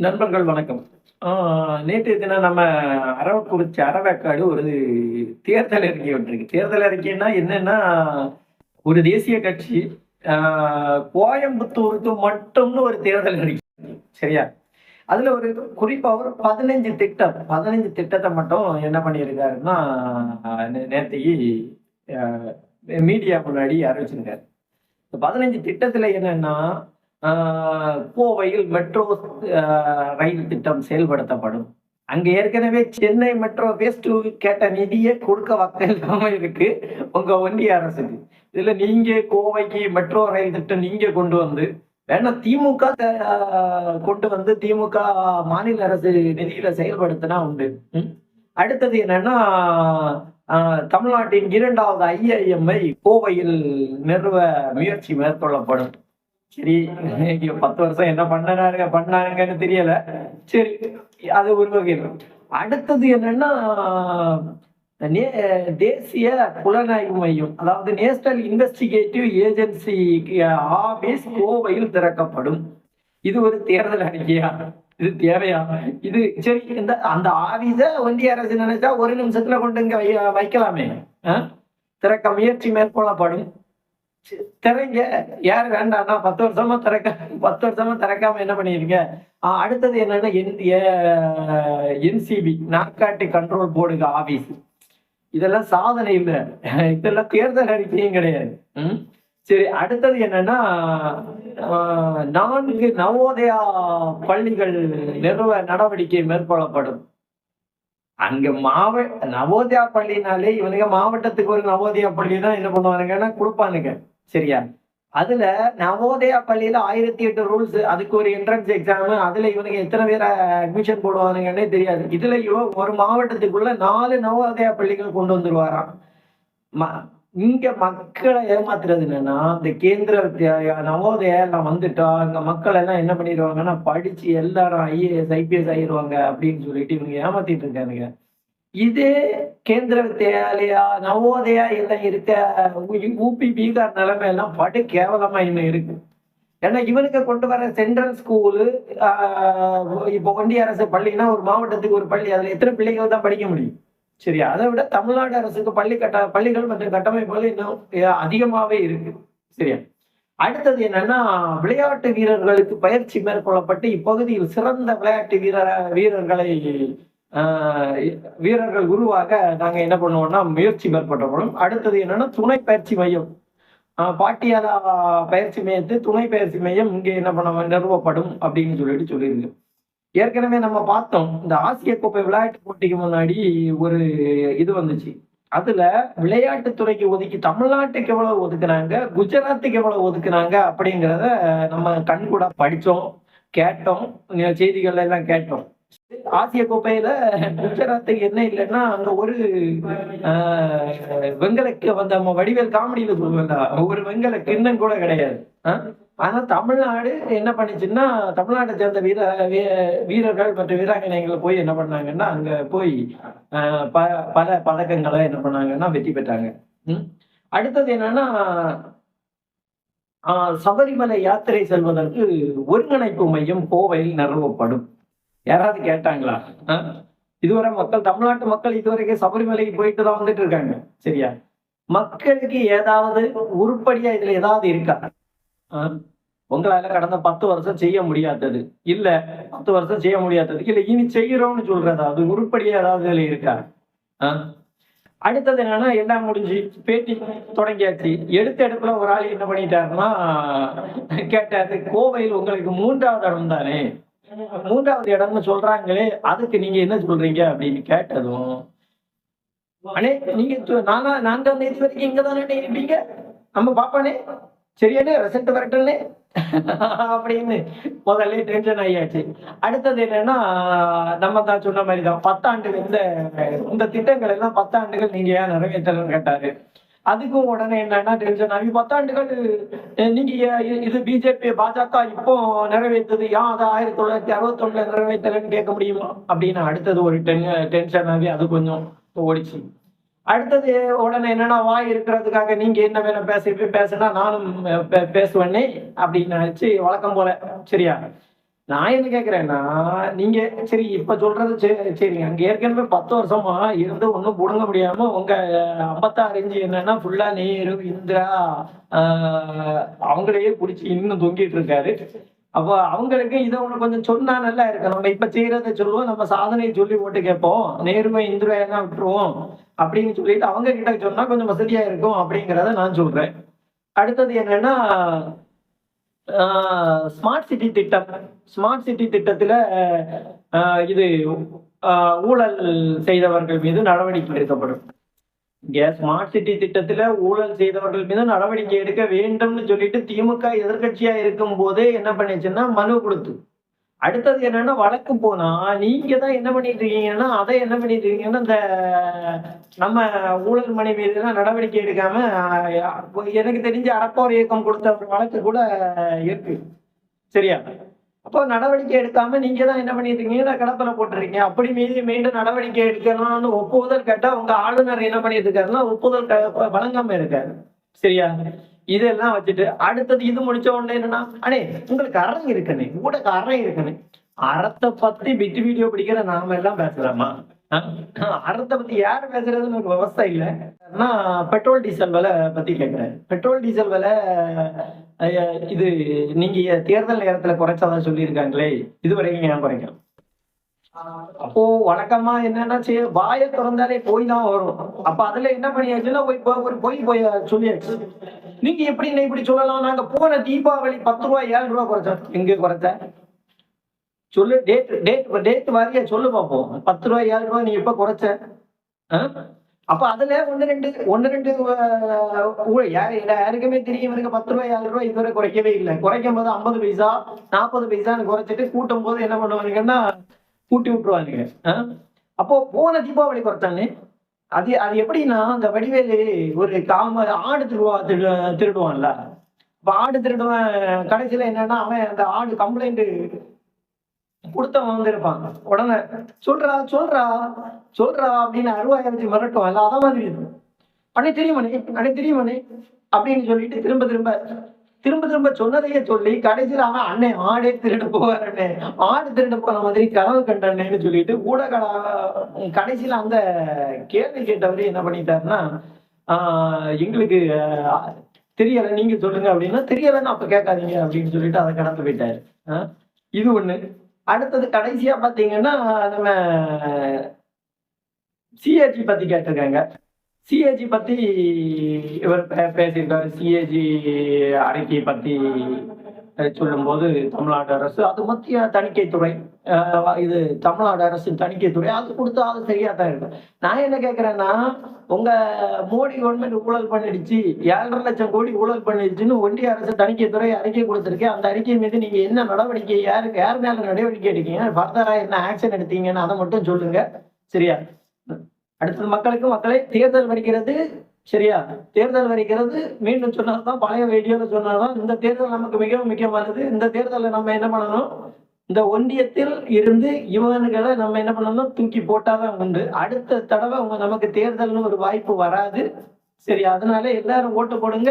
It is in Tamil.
நண்பர்கள் வணக்கம். ஆஹ் தினம் நம்ம அரவக்குறிச்சி அரவேக்காடு ஒரு தேர்தல் அறிக்கை விட்டுருக்கு தேர்தல் அறிக்கைன்னா என்னன்னா ஒரு தேசிய கட்சி ஆஹ் கோயம்புத்தூருக்கு மட்டும்னு ஒரு தேர்தல் அறிக்கை. சரியா? அதுல ஒரு குறிப்பா ஒரு பதினஞ்சு திட்டம் பதினஞ்சு திட்டத்தை மட்டும் என்ன பண்ணியிருக்காருன்னா நே- மீடியா முன்னாடி அறிவிச்சிருக்காரு. பதினைஞ்சு பதினஞ்சு திட்டத்துல என்னன்னா கோவையில் மெட்ரோ ஆஹ் ரயில் திட்டம் செயல்படுத்தப்படும். அங்க ஏற்கனவே சென்னை மெட்ரோ பேஸ் டூ கேட்ட நிதியே கொடுக்க வக்க இல்லாம இருக்கு உங்க ஒன்றிய அரசுக்கு. இதுல நீங்க கோவைக்கு மெட்ரோ ரயில் திட்டம் நீங்க கொண்டு வந்து வேணா திமுக கொண்டு வந்து திமுக மாநில அரசு நிதியில செயல்படுத்தினா உண்டு. அடுத்தது என்னன்னா ஆஹ் தமிழ்நாட்டின் இரண்டாவது ஐஐஎம்ஐ கோவையில் நிறுவ முயற்சி மேற்கொள்ளப்படும். சரி இங்க பத்து வருஷம் என்ன பண்ணனாருங்க பண்ணாங்கன்னு தெரியல. சரி அது ஒரு வகையில். அடுத்தது என்னன்னா நே- தேசிய புலனாய்வு மையம் அதாவது நேஷனல் இன்வெஸ்டிகேட்டிவ் ஏஜென்சி ஆபீஸ் கோவையில் திறக்கப்படும். இது ஒரு தேர்தல் அறிக்கையா? இது தேவையா? இது சரி இந்த அந்த ஆபீஸ ஒன்றிய அரசு நினைச்சா ஒரு நிமிஷத்துல கொண்டு இங்க வை- வைக்கலாமே. திறக்க முயற்சி மேற்கொள்ளப்படும். திறங்க. யார் வேண்டாம்னா பத்து வருஷமா திறக்க பத்து வருஷமா திறக்காம என்ன பண்ணிருங்க அடுத்தது என்னன்னா என்சிபி நாட்காட்டி கண்ட்ரோல் போர்டுக்கு ஆபீஸ் இதெல்லாம் சாதனை இல்லை. இதெல்லாம் தேர்தல் அறிக்கையும் கிடையாது. சரி அடுத்தது என்னன்னா ஆஹ், நான்கு நவோதயா பள்ளிகள் நிறுவ நடவடிக்கை மேற்கொள்ளப்படும். அங்க மாவ நவோதயா பள்ளினாலே இவனுங்க மாவட்டத்துக்கு ஒரு நவோதயா பள்ளி தான் என்ன பண்ணுவானுங்கன்னா கொடுப்பானுங்க. சரியா? அதுல நவோதயா பள்ளியில ஆயிரத்தி எட்டு ரூல்ஸ் அதுக்கு ஒரு என்ட்ரன்ஸ் எக்ஸாம் அதுல இவனுங்க எத்தனை பேர் அட்மிஷன் போடுவானுங்கன்னே தெரியாது. இதுல இவன் ஒரு மாவட்டத்துக்குள்ள நாலு நவோதயா பள்ளிகள் கொண்டு வந்துருவாராம். ம- இங்க மக்களை ஏமாத்துறது என்னன்னா இந்த கேந்திர நவோதயா எல்லாம் வந்துட்டா இங்க மக்கள் எல்லாம் என்ன பண்ணிடுவாங்கன்னா படிச்சு எல்லாரும் ஐஏஎஸ் ஐபிஎஸ் ஆயிடுவாங்க அப்படின்னு சொல்லிட்டு இவங்க ஏமாத்திட்டு இருக்கானுங்க. இதே கேந்திர வித்யாலயா நவோதயா எல்லாம் இருக்க ஊபி பீகார் நிலைமை எல்லாம் படு கேவலமா இன்னும் இருக்கு. ஏன்னா இவனுக்கு கொண்டு வர சென்ட்ரல் ஸ்கூலு இப்போ ஒன்றிய அரசு பள்ளினா ஒரு மாவட்டத்துக்கு ஒரு பள்ளி அதுல எத்தனை பிள்ளைகள் தான் படிக்க முடியும்? சரி அதை விட தமிழ்நாடு அரசுக்கு பள்ளி கட்ட பள்ளிகள் மற்றும் கட்டமைப்புகள் இன்னும் அதிகமாவே இருக்கு. சரியா? அடுத்தது என்னன்னா விளையாட்டு வீரர்களுக்கு பயிற்சி மேற்கொள்ளப்பட்டு இப்பகுதியில் சிறந்த விளையாட்டு வீரர் வீரர்களை வீரர்கள் உருவாக நாங்க என்ன பண்ணுவோம்னா முயற்சி மேற்கொள்ளப்படும் அடுத்தது என்னன்னா துணை பயிற்சி மையம். ஆஹ், பாட்டியாலா பயிற்சி மையத்து துணை பயிற்சி மையம் இங்கே என்ன பண்ண நிறுவப்படும் அப்படின்னு சொல்லிட்டு சொல்லியிருக்கு. ஏற்கனவே நம்ம பார்த்தோம் இந்த ஆசிய கோப்பை விளையாட்டு போட்டிக்கு முன்னாடி ஒரு இது வந்துச்சு. அதுல விளையாட்டுத்துறைக்கு ஒதுக்கி தமிழ்நாட்டுக்கு எவ்வளவு ஒதுக்குனாங்க குஜராத்துக்கு எவ்வளவு ஒதுக்குனாங்க அப்படிங்கிறத நம்ம கண்கூட படித்தோம் கேட்டோம் செய்திகள் எல்லாம் கேட்டோம். ஆசிய கோப்பையில குஜராத்துக்கு என்ன இல்லைன்னா அங்க ஒரு ஆஹ், வெங்கலக்கு வந்த நம்ம வடிவேல் காமெடியில சொல்லுவேன்ல ஒரு வெங்கல கிண்ணம் கூட கிடையாது. ஆஹ்? ஆனா தமிழ்நாடு என்ன பண்ணுச்சுன்னா தமிழ்நாட்டை சேர்ந்த வீர வீரர்கள் மற்றும் வீராங்கனைகள் போய் என்ன பண்ணாங்கன்னா அங்க போய் ஆஹ், ப- பல பதக்கங்களை என்ன பண்ணாங்கன்னா வெற்றி பெற்றாங்க. அடுத்தது என்னன்னா ஆஹ், சபரிமலை யாத்திரை செல்வதற்கு ஒருங்கிணைப்பு மையம் கோவையில் நிறுவப்படும். யாராவது கேட்டாங்களா? இதுவரை மக்கள் தமிழ்நாட்டு மக்கள் இதுவரைக்கும் சபரிமலைக்கு போயிட்டு தான் வந்துட்டு இருக்காங்க. சரியா? மக்களுக்கு ஏதாவது உருப்படியா இதுல ஏதாவது இருக்கா? ஆஹ்? உங்களால கடந்த பத்து வருஷம் செய்ய முடியாதது. இல்ல பத்து வருஷம் செய்ய முடியாதது. இல்ல இனி செய்யறோம்னு சொல்றது அது உருப்படியா ஏதாவது இதுல இருக்கா? ஆஹ்? அடுத்தது என்னன்னா எல்லாம் முடிஞ்சு? பேட்டி தொடங்கியாச்சு. எடுத்த எடுப்புல ஒரு ஆள் என்ன பண்ணிட்டாருன்னா கேட்டாரு கோவையில் உங்களுக்கு மூன்றாவது இடம் தானே? மூன்றாவது இடம்னு சொல்றாங்களே அதுக்கு நீங்க என்ன சொல்றீங்க அப்படின்னு கேட்டதும் அண்ணே நீங்க நானா நான்காம் தேதி வரைக்கும் இங்க தானே இருப்பீங்க? நம்ம பாப்பானே சரியானே ரிசல்ட் வரட்டே அப்படின்னு முதல்ல டென்ஷன் ஆகியாச்சு அடுத்தது என்னன்னா நம்ம தான் சொன்ன மாதிரி தான் இந்த இந்த திட்டங்கள் எல்லாம் பத்தாண்டுகள் நீங்க ஏன் நிறைவேற்றலன்னு கேட்டாரு? அதுக்கும் உடனே என்னன்னா டென்ஷன் ஆகி பத்தாண்டுகள் நீங்க இது பிஜேபி பாஜக இப்போ நிறைவேற்றுது ஏன் அதை ஆயிரத்தி தொள்ளாயிரத்தி அறுபத்தி ஒண்ணுல நிறைவேற்றலன்னு கேட்க முடியுமா? அப்படின்னு அடுத்தது ஒரு டென் டென்ஷன் ஆகி அது கொஞ்சம் ஓடிச்சு. அடுத்தது உடனே என்னன்னா வாய் இருக்கிறதுக்காக நீங்க என்ன வேணும் பேச பேசுனா நானும் பேசுவேன்னே அப்படின்னு வச்சு வழக்கம் போல சரியா? நான் என்ன கேக்குறேன்னா நீங்க சரி இப்ப சொல்றது சரி அங்க ஏற்கனவே பத்து வருஷமா இருந்து ஒண்ணும் புடுங்க முடியாம உங்க ஐம்பத்தாறு இன்ச்சு என்னன்னா ஃபுல்லா நேரு இந்திரா ஆஹ், அவங்களையே பிடிச்சி இன்னும் தொங்கிட்டு இருக்காரு. அப்போ அவங்களுக்கு இதை ஒண்ணு கொஞ்சம் சொன்னா நல்லா இருக்கு நம்ம இப்ப செய்யறதை சொல்லுவோம் நம்ம சாதனையை சொல்லி போட்டு கேட்போம். நேருவை இந்திரா எல்லாம் விட்டுருவோம் அப்படின்னு சொல்லிட்டு அவங்க கிட்ட சொன்னா கொஞ்சம் வசதியா இருக்கும் அப்படிங்கிறத நான் சொல்றேன். அடுத்தது என்னன்னா ஸ்மார்ட் சிட்டி திட்டம். ஸ்மார்ட் சிட்டி திட்டத்தில் இது ஊழல் செய்தவர்கள் மீது நடவடிக்கை எடுக்கப்படும். இங்கே ஸ்மார்ட் சிட்டி திட்டத்தில் ஊழல் செய்தவர்கள் மீது நடவடிக்கை எடுக்க வேண்டும்னு சொல்லிட்டு திமுக எதிர்கட்சியாக இருக்கும் போதே என்ன பண்ணுச்சுன்னா மனு கொடுத்து. அடுத்தது என்னன்னா வழக்கு போனா நீங்க தான் என்ன பண்ணிட்டு இருக்கீங்கன்னா அதை என்ன பண்ணிட்டு இருக்கீங்கன்னா இந்த நம்ம ஊழல் மணி மீது எல்லாம் நடவடிக்கை எடுக்காம எனக்கு தெரிஞ்ச அறப்போர் இயக்கம் கொடுத்த ஒரு வழக்கு கூட இருக்கு. சரியா? அப்போ நடவடிக்கை எடுக்காம நீங்க தான் என்ன பண்ணிட்டு இருக்கீங்கன்னா கடப்பல போட்டுருக்கீங்க. அப்படி மீது மீண்டும் நடவடிக்கை எடுக்கணும்னு ஒப்புதல் கேட்டா உங்க ஆளுநர் என்ன பண்ணிட்டு இருக்காருன்னா ஒப்புதல் க- வழங்காம இருக்காரு. சரியா? இதெல்லாம் வச்சுட்டு அடுத்தது இது முடிச்ச உடனே என்னன்னா அண்ணே உங்களுக்கு அறம் இருக்குண்ணே கூட அறம் இருக்குண்ணே அறத்தை பத்தி பிட் வீடியோ பிடிக்கிற நாம எல்லாம் பேசலாமா அறத்தை பத்தி யாரு பேசுறதுன்னு ஒரு விவசாய இல்ல. நான் பெட்ரோல் டீசல் விலை பத்தி கேக்குறேன். பெட்ரோல் டீசல் விலை இது நீங்க தேர்தல் நேரத்துல குறைச்சதா சொல்லியிருக்காங்களே இது வரைக்கும் ஏன் குறைக்கணும் அப்போ வழக்கமா என்னன்னா சரி வாயை திறந்தாலே போய் தான் வரும். அப்ப அதுல என்ன பண்ணியாச்சுன்னா போய் ஒரு போய் போய் சொல்லியாச்சு. நீங்க எப்படி என்ன இப்படி சொல்லலாம்? நாங்க போன தீபாவளி பத்து ரூபாய் ஏழு ரூபாய் குறைச்சோம். எங்க குறைச்ச? சொல்லு டேட் டேட் டேட் வாரியா சொல்லு பார்ப்போம் பத்து ரூபாய் ஏழு ரூபாய் நீ எப்ப குறைச்ச? அப்ப அதுல ஒன்னு ரெண்டு ஒண்ணு ரெண்டு ஊழல் யாரு யாருக்குமே தெரியும் இவருக்கு பத்து ரூபாய் ஏழு ரூபாய் இதுவரை குறைக்கவே இல்லை. குறைக்கும் போது ஐம்பது பைசா நாற்பது பைசான்னு குறைச்சிட்டு கூட்டும் போது என்ன பண்ணுவாங்கன்னா கூட்டி விட்டுருவாங்க அப்போ போன தீபாவளி குறைச்சானே? அது அது எப்படின்னா அந்த வடிவேலு ஒரு காம ஆடு திருவா திரு திருடுவான்ல. இப்போ ஆடு திருடுவன் கடைசியில என்னன்னா அவன் அந்த ஆடு கம்ப்ளைண்ட் கொடுத்தவன் வந்திருப்பான். உடனே சொல்றா சொல்றா சொல்றா அப்படின்னு அருவாயை வச்சு இல்லை அதை மாதிரி இருக்கும் அண்ணே தெரியுமணி அண்ணே? தெரியுமணி அப்படின்னு சொல்லிட்டு திரும்ப திரும்ப திரும்ப திரும்ப சொன்னதையே சொல்லி கடைசியில் அவன் அண்ணே ஆடே திருடு போவாரண்ணே ஆடு திருடு போன மாதிரி கனவு கண்டண்ணேன்னு சொல்லிட்டு ஊடக கடைசியில் அந்த கேள்வி கேட்டவரே என்ன பண்ணிட்டாருன்னா ஆஹ் எங்களுக்கு தெரியலை தெரியல நீங்க சொல்லுங்க அப்படின்னா தெரியலன்னு அப்ப கேட்காதீங்க அப்படின்னு சொல்லிட்டு அதை கடந்து போயிட்டாரு. இது ஒண்ணு. அடுத்தது கடைசியா பாத்தீங்கன்னா நம்ம சிஏஜி பத்தி கேட்டிருக்காங்க. சிஏஜி பத்தி இவர் பே- பேசியிருக்காரு. சிஏஜி அறிக்கை பத்தி சொல்லும்போது தமிழ்நாடு அரசு அது மத்திய தணிக்கைத்துறை இது தமிழ்நாடு அரசின் தணிக்கைத்துறை அது கொடுத்தா அது சரியா தான் இருக்கும் நான் என்ன கேக்குறேன்னா உங்க மோடி கவர்மெண்ட் ஊழல் பண்ணிடுச்சு ஏழரை லட்சம் கோடி ஊழல் பண்ணிடுச்சுன்னு ஒன்றிய அரசு தணிக்கைத்துறை அறிக்கை கொடுத்துருக்கு. அந்த அறிக்கை மீது நீங்க என்ன நடவடிக்கை யாருக்கு யார் மேல நடவடிக்கை எடுக்கீங்க? ஃபர்தரா என்ன ஆக்ஷன் எடுத்தீங்கன்னு அதை மட்டும் சொல்லுங்க. சரியா? அடுத்தது மக்களுக்கு மக்களை தேர்தல் வருகிறது. சரியா? தேர்தல் வருகிறது. மீண்டும் சொன்னதுதான் பழைய வீடியோல சொன்னதுதான். இந்த தேர்தல் நமக்கு மிகவும் முக்கியமானது. இந்த தேர்தலில் நம்ம என்ன பண்ணணும்? இந்த ஒன்றியத்தில் இருந்து இவனுகளை நம்ம என்ன பண்ணணும்? தூக்கி போட்டாதான் உண்டு. அடுத்த தடவை அவங்க நமக்கு தேர்தல்னு ஒரு வாய்ப்பு வராது. சரி அதனால எல்லாரும் ஓட்டு போடுங்க.